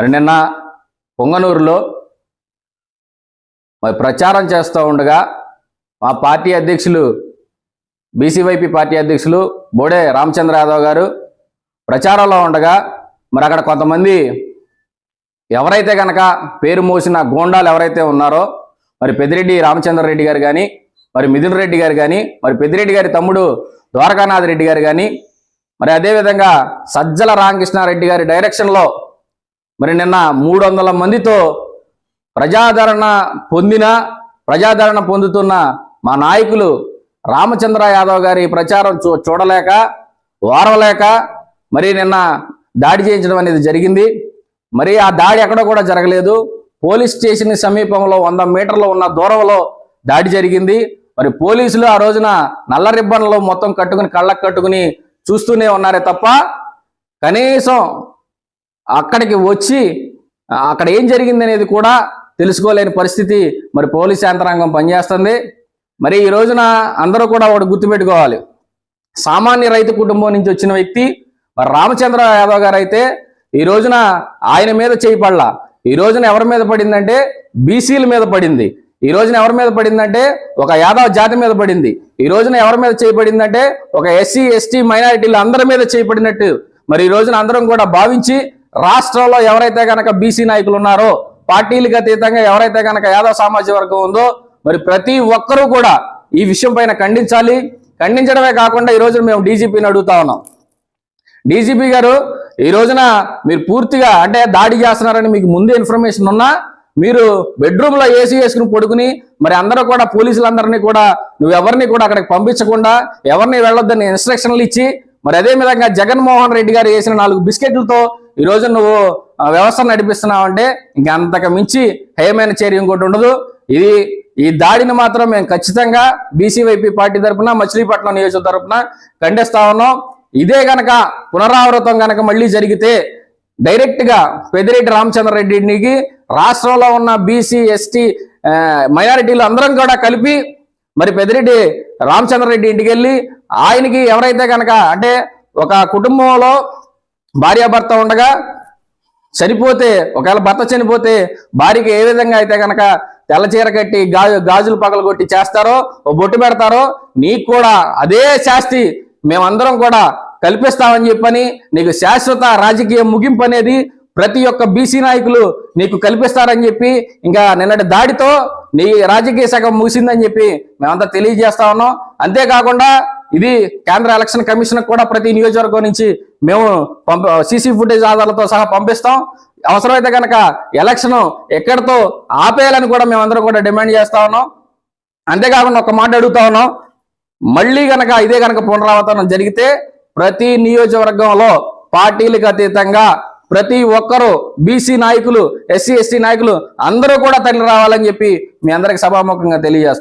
మరి నిన్న పొంగనూరులో మరి ప్రచారం చేస్తూ ఉండగా మా పార్టీ అధ్యక్షులు బీసీవైపీ పార్టీ అధ్యక్షులు బోడే రామచంద్ర యాదవ్ గారు ప్రచారంలో ఉండగా మరి అక్కడ కొంతమంది ఎవరైతే కనుక పేరు మోసిన గోండాలు ఎవరైతే ఉన్నారో మరి పెద్దిరెడ్డి రామచంద్ర రెడ్డి గారు కానీ మరి మిథున్ రెడ్డి గారు కానీ మరి పెద్దిరెడ్డి గారి తమ్ముడు ద్వారకానాథ్ రెడ్డి గారు కానీ మరి అదేవిధంగా సజ్జల రామకృష్ణారెడ్డి గారి డైరెక్షన్లో మరి నిన్న మూడు వందల మందితో ప్రజాదరణ పొందిన ప్రజాదరణ పొందుతున్న మా నాయకులు రామచంద్ర యాదవ్ గారి ప్రచారం చూ చూడలేక ఓరవలేక మరి నిన్న దాడి చేయించడం అనేది జరిగింది. మరి ఆ దాడి ఎక్కడ కూడా జరగలేదు. పోలీస్ స్టేషన్ సమీపంలో వంద మీటర్లు ఉన్న దూరంలో దాడి జరిగింది. మరి పోలీసులు ఆ రోజున నల్ల రిబ్బన్లు మొత్తం కట్టుకుని కళ్ళకు కట్టుకుని చూస్తూనే ఉన్నారే తప్ప కనీసం అక్కడికి వచ్చి అక్కడ ఏం జరిగింది అనేది కూడా తెలుసుకోలేని పరిస్థితి. మరి పోలీస్ యంత్రాంగం పనిచేస్తుంది. మరి ఈ రోజున అందరూ కూడా ఒకటి గుర్తుపెట్టుకోవాలి. సామాన్య రైతు కుటుంబం నుంచి వచ్చిన వ్యక్తి మరి రామచంద్ర యాదవ్ గారు అయితే ఈ రోజున ఆయన మీద చేయి ఈ రోజున ఎవరి మీద పడిందంటే బీసీల మీద పడింది. ఈ రోజున ఎవరి మీద పడిందంటే ఒక యాదవ్ జాతి మీద పడింది. ఈ రోజున ఎవరి మీద చేయబడిందంటే ఒక ఎస్సీ ఎస్టీ మైనారిటీలు అందరి మీద చేయబడినట్టు మరి ఈ రోజున అందరం కూడా భావించి రాష్ట్రంలో ఎవరైతే కనుక బీసీ నాయకులు ఉన్నారో పార్టీలకు అతీతంగా ఎవరైతే కనుక యాదవ సామాజిక వర్గం ఉందో మరి ప్రతి ఒక్కరూ కూడా ఈ విషయం పైన ఖండించాలి. ఖండించడమే కాకుండా ఈ రోజున మేము డీజీపీని అడుగుతా ఉన్నాం. డీజీపీ గారు ఈ రోజున మీరు పూర్తిగా అంటే దాడి చేస్తున్నారని మీకు ముందే ఇన్ఫర్మేషన్ ఉన్నా మీరు బెడ్రూమ్లో ఏసీ వేసుకుని పడుకుని మరి అందరూ కూడా పోలీసులందరినీ కూడా నువ్వు ఎవరిని కూడా అక్కడికి పంపించకుండా ఎవరిని వెళ్ళొద్దని ఇన్స్ట్రక్షన్లు ఇచ్చి మరి అదే విధంగా జగన్మోహన్ రెడ్డి గారు వేసిన నాలుగు బిస్కెట్లతో ఈ రోజు నువ్వు వ్యవస్థ నడిపిస్తున్నావు అంటే ఇంకంతకు అంతకు మించి హేమైన చర్య ఇంకోటి ఉండదు. ఇది ఈ దాడిని మాత్రం మేము ఖచ్చితంగా బీసీవైపీ పార్టీ తరఫున మచిలీపట్నం నియోజక తరఫున ఖండిస్తా ఉన్నాం. ఇదే గనక పునరావృతం గనక మళ్ళీ జరిగితే డైరెక్ట్గా పెద్దిరెడ్డి రామచంద్రరెడ్డికి రాష్ట్రంలో ఉన్న బీసీ ఎస్టీ మైనారిటీలు అందరం కూడా కలిపి మరి పెద్దిరెడ్డి రామచంద్రరెడ్డి ఇంటికి వెళ్ళి ఆయనకి ఎవరైతే కనుక అంటే ఒక కుటుంబంలో భార్యాభర్త ఉండగా చనిపోతే ఒకవేళ భర్త చనిపోతే భార్యకి ఏ విధంగా అయితే కనుక తెల్ల చీర కట్టి గాజు గాజులు పగలగొట్టి చేస్తారో ఓ బొట్టు పెడతారో నీకు కూడా అదే శాస్తి. మేమందరం కూడా కల్పిస్తామని చెప్పని నీకు శాశ్వత రాజకీయ ముగింపు అనేది ప్రతి ఒక్క బీసీ నాయకులు నీకు కల్పిస్తారని చెప్పి ఇంకా నిన్నటి దాడితో నీ రాజకీయ సగం ముగిసిందని చెప్పి మేమంతా తెలియజేస్తా ఉన్నాం. అంతేకాకుండా ఇది కేంద్ర ఎలక్షన్ కమిషన్ కూడా ప్రతి నియోజకవర్గం నుంచి మేము పంప సీసీ ఫుటేజ్ ఆధారాలతో సహా పంపిస్తాం. అవసరమైతే కనుక ఎలక్షన్ ఎక్కడితో ఆపేయాలని కూడా మేమందరం కూడా డిమాండ్ చేస్తా ఉన్నాం. అంతేకాకుండా ఒక మాట అడుగుతా ఉన్నాం. మళ్ళీ కనుక ఇదే కనుక పునరావతనం జరిగితే ప్రతి నియోజకవర్గంలో పార్టీలకు అతీతంగా ప్రతి ఒక్కరూ బీసీ నాయకులు ఎస్సీ ఎస్టీ నాయకులు అందరూ కూడా తరలి రావాలని చెప్పి మీ అందరికి సభాముఖంగా తెలియజేస్తాం